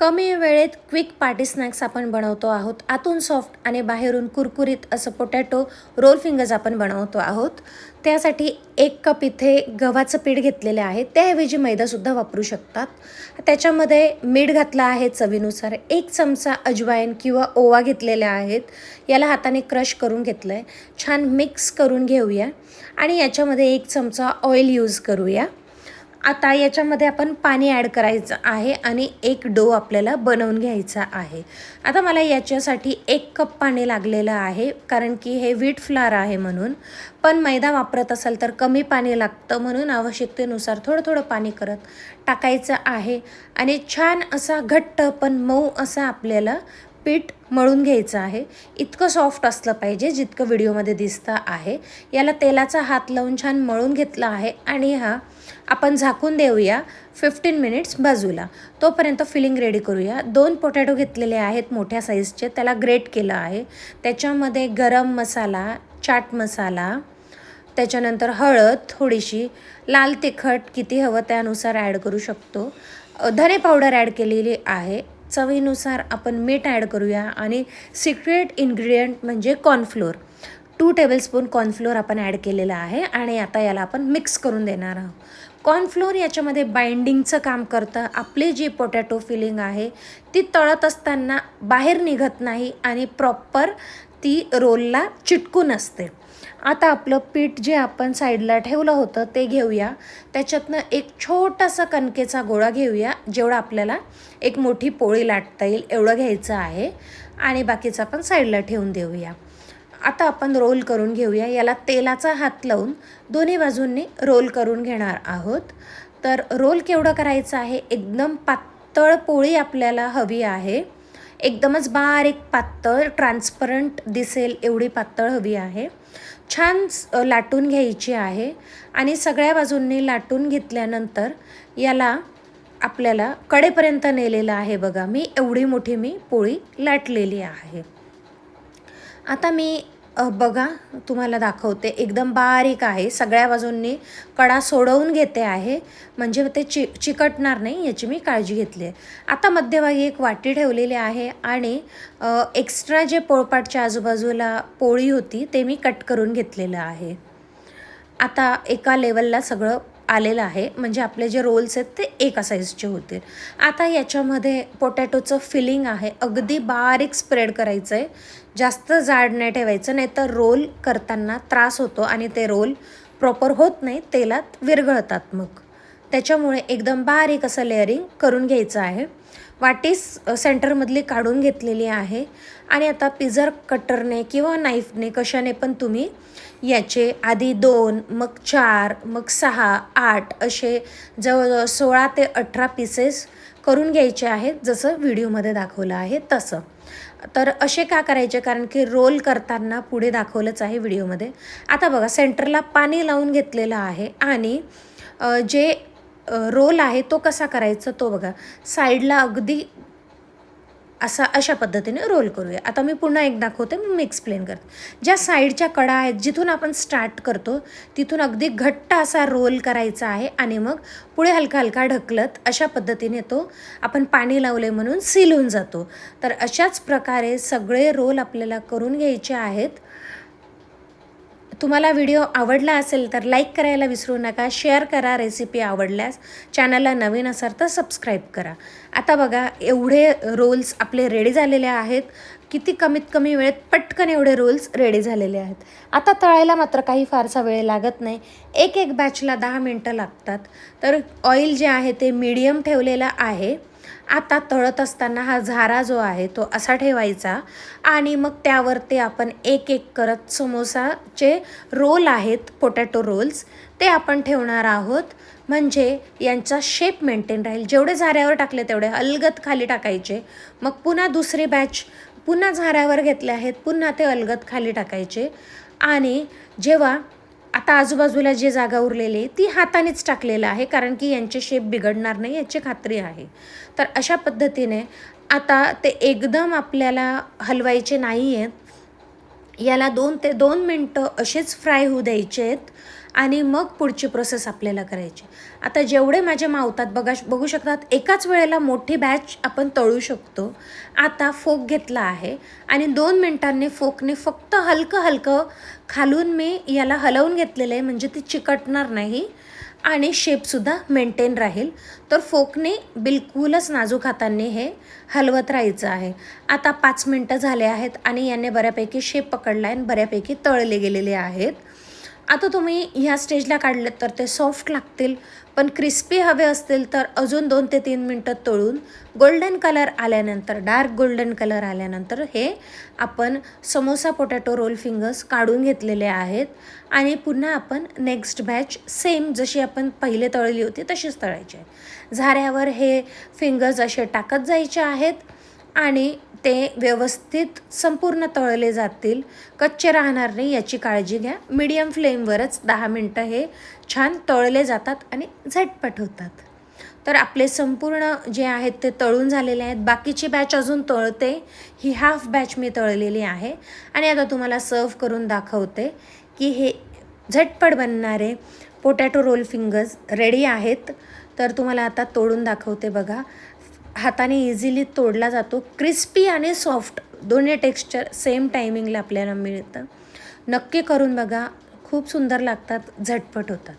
कमी वेळेत quick party snacks आपण बनवतो आहोत. आतून सॉफ्ट आणि बाहेरून कुरकुरीत असं पोटॅटो रोल फिंगर्स आपण बनवतो आहोत. त्यासाठी एक कप इथे गव्हाचं पीठ घेतलेले आहे. त्याऐवजी मैदासुद्धा वापरू शकतात. त्याच्यामध्ये मीठ घातलं आहे चवीनुसार. एक चमचा अजवाईन किंवा ओवा घेतलेल्या आहेत. याला हाताने क्रश करून घेतलं आहे छान मिक्स करून घेऊया. आणि याच्यामध्ये एक चमचा ऑइल यूज करूया. आता याच्यामध्ये आपण पाणी ॲड करायचं आहे आणि एक डो आपल्याला बनवून घ्यायचा आहे. आता मला याच्यासाठी एक कप पाणी लागलेलं आहे कारण की हे व्हीट फ्लार आहे म्हणून. पण मैदा वापरत असाल तर कमी पाणी लागतं म्हणून आवश्यकतेनुसार थोडं थोडं पाणी करत टाकायचं आहे. आणि छान असा घट्ट पण मऊ असा आपल्याला पीठ मळून घ्यायचं आहे. इतकं सॉफ्ट असलं पाहिजे जितकं व्हिडिओमध्ये दिसतं आहे. याला तेलाचा हात लावून छान मळून घेतला आहे आणि हा आपण झाकून देऊया फिफ्टीन मिनिट्स बाजूला. तोपर्यंत फिलिंग रेडी करूया. दोन पोटॅटो घेतलेले आहेत मोठ्या साईजचे त्याला ग्रेट केलं आहे. त्याच्यामध्ये गरम मसाला चाट मसाला त्याच्यानंतर हळद थोडीशी लाल तिखट किती हवं त्यानुसार ॲड करू शकतो. धने पावडर ॲड केलेली आहे. चवीनुसार आपण मीठ ॲड करूया आणि सिक्रेट इन्ग्रेडियंट म्हणजे कॉर्नफ्लोअर टू टेबलस्पून कॉर्नफ्लोअर आपण ॲड केलेलं आहे आणि आता याला आपण मिक्स करून देणार आहोत. कॉर्नफ्लोअर याच्यामध्ये बाइंडिंगचं काम करतं. आपली जी पोटॅटो फिलिंग आहे ती तळत असताना बाहेर निघत नाही आणि प्रॉपर ती रोलला चिटकून असते. आता आपलं पीठ जे आपण साईडला ठेवलं होतं ते घेऊया. त्याच्यातनं एक छोटासा कणकेचा गोळा घेऊया जेवढा आपल्याला एक मोठी पोळी लाटता येईल एवढं घ्यायचं आहे. आणि बाकीचं आपण साईडला ठेवून देऊया. आता आपण रोल करून घेऊया. याला तेलाचा हात लावून दोन्ही बाजूंनी रोल करून घेणार आहोत. तर रोल केवढं करायचं आहे? एकदम पातळ पोळी आपल्याला हवी आहे. एकदमच बारीक पातळ ट्रान्सपरंट दिसेल एवढी पातळ हवी आहे. छान लाटून घ्यायची आहे आणि सगळ्या बाजूंनी लाटून घेतल्यानंतर याला आपल्याला कडेपर्यंत नेलेलं आहे बघा. मी एवढी मोठी मी पोळी लाटलेली आहे. आता मी बघा तुम्हाला दाखवते. एकदम बारीक आहे. सगळ्या बाजूंनी कडा सोडवून घेते आहे. म्हणजे ते चि चिकटणार नाही याची मी काळजी घेतली आहे. आता मध्यभागी एक वाटी ठेवलेली आहे आणि एक्स्ट्रा जे पोळपाटच्या आजूबाजूला पोळी होती ते मी कट करून घेतलेलं आहे. आता एका लेवलला सगळं आलेलं आहे. म्हणजे आपले जे रोल्स आहेत ते एका साईजचे होतील. आता याच्यामध्ये पोटॅटोचं फिलिंग आहे. अगदी बारीक स्प्रेड करायचं आहे जास्त जाड नाही ठेवायचं नाही तर रोल करताना त्रास होतो आणि ते रोल प्रॉपर होत नाही तेलात विरघळतात मग. त्याच्यामुळे एकदम बारीक असं लेअरिंग करून घ्यायचं आहे. वाटी सेंटरमधली काढून घेतलेली आहे. आणि आता पिझर कटरने किंवा नाईफने कशाने पण तुम्ही याचे आधी दोन मग चार मग सहा आठ असे जवळजवळ सोळा ते अठरा पीसेस करून घ्यायचे आहेत जसं व्हिडिओमध्ये दाखवलं आहे तसं. तर असे का करायचे? कारण की रोल करताना पुढे दाखवलंच आहे व्हिडिओमध्ये. आता बघा सेंटरला पाणी लावून घेतलेलं आहे आणि जे रोल आहे तो कसा करायचा तो बघा. साईडला अगदी असा अशा पद्धतीने रोल करूया. आता मी पुन्हा एक दाखवते मग मी एक्सप्लेन करते. ज्या साईडच्या कडा आहेत जिथून आपण स्टार्ट करतो तिथून अगदी घट्ट असा रोल करायचा आहे आणि मग पुढे हलका हलका ढकलत अशा पद्धतीने तो आपण पाणी लावले म्हणून सील होऊन जातो. तर अशाच प्रकारे सगळे रोल आपल्याला करून घ्यायचे आहेत. तुम्हाला व्हिडिओ आवडला असेल तर लाईक करायला विसरू नका शेअर करा रेसिपी आवडल्यास चॅनलला नवीन असाल तर सबस्क्राईब करा. आता बघा एवढे रोल्स आपले रेडी झालेले आहेत. किती कमीत कमी वेळेत पटकन एवढे रोल्स रेडी झालेले आहेत. आता तळायला मात्र काही फारसा वेळ लागत नाही. एक एक बॅचला दहा मिनटं लागतात. तर ऑइल जे आहे ते मीडियम ठेवलेलं आहे. आता तळत असताना हा झारा जो आहे तो असा ठेवायचा आणि मग त्यावरती आपण एक एक करत समोसाचे रोल आहेत पोटॅटो रोल्स ते आपण ठेवणार आहोत. म्हणजे यांचा शेप मेंटेन राहील. जेवढे झाऱ्यावर टाकले तेवढे अलगत खाली टाकायचे. मग पुन्हा दुसरी बॅच पुन्हा झाऱ्यावर घेतले आहेत पुन्हा ते अलगत खाली टाकायचे. आणि जेव्हा आता आजूबाजूला जे जागा उरलेली ती हातानेच टाकलेलं आहे कारण की यांचे शेप बिघडणार नाही याची खात्री आहे. तर अशा पद्धतीने आता ते एकदम आपल्याला हलवायचे नाही आहेत याला दोन ते दोन मिनटं असेच फ्राय होऊ द्यायचे आहेत आणि मग पुढची प्रोसेस आपल्याला करायची. आता जेवढे माझे मावतात बघा बघू शकतात एकाच वेळेला मोठी बॅच आपण तळू शकतो. आता फोक घेतला आहे आणि दोन मिनटांनी फोकने फक्त हलकं हलकं खालून मी याला हलवून घेतलेलं आहे म्हणजे ती चिकटणार नाही. आणि शेपसुद्धा मेंटेन राहील. तर फोकने बिलकुलच नाजूक हातांनी हे हलवत राहायचं आहे. आता पाच मिनटं झाले आहेत आणि याने बऱ्यापैकी शेप पकडला आहे आणि बऱ्यापैकी तळले गेलेले आहेत. आता तुम्ही ह्या स्टेजला काढलेत तर ते सॉफ्ट लागतील पण क्रिस्पी हवे असतील तर अजून दोन ते तीन मिनटं तळून गोल्डन कलर आल्यानंतर डार्क गोल्डन कलर आल्यानंतर हे आपण समोसा पोटॅटो रोल फिंगर्स काढून घेतलेले आहेत. आणि पुन्हा आपण नेक्स्ट बॅच सेम जशी आपण पहिले तळली होती तशीच तळायची आहे. झाऱ्यावर हे फिंगर्स असे टाकत जायचे आहेत. आणि ते व्यवस्थित संपूर्ण तळले जातील. कच्चे राहणार नाही याची काळजी घ्या. मीडियम फ्लेमवरच दहा मिनटं हे छान तळले जातात आणि झटपट होतात. तर आपले संपूर्ण जे आहेत ते तळून झालेले आहेत. बाकीची बॅच अजून तळते. ही हाफ बॅच मी तळलेली आहे. आणि आता तुम्हाला सर्व करून दाखवते की हे झटपट बनणारे पोटॅटो रोल फिंगर्स रेडी आहेत. तर तुम्हाला आता तोडून दाखवते बघा. हाताने इझिली तोडला जातो. क्रिस्पी आणि सॉफ्ट दोन्ही टेक्स्चर सेम टायमिंगला आपल्याला मिळतं. नक्की करून बघा. खूप सुंदर लागतात. झटपट होतात.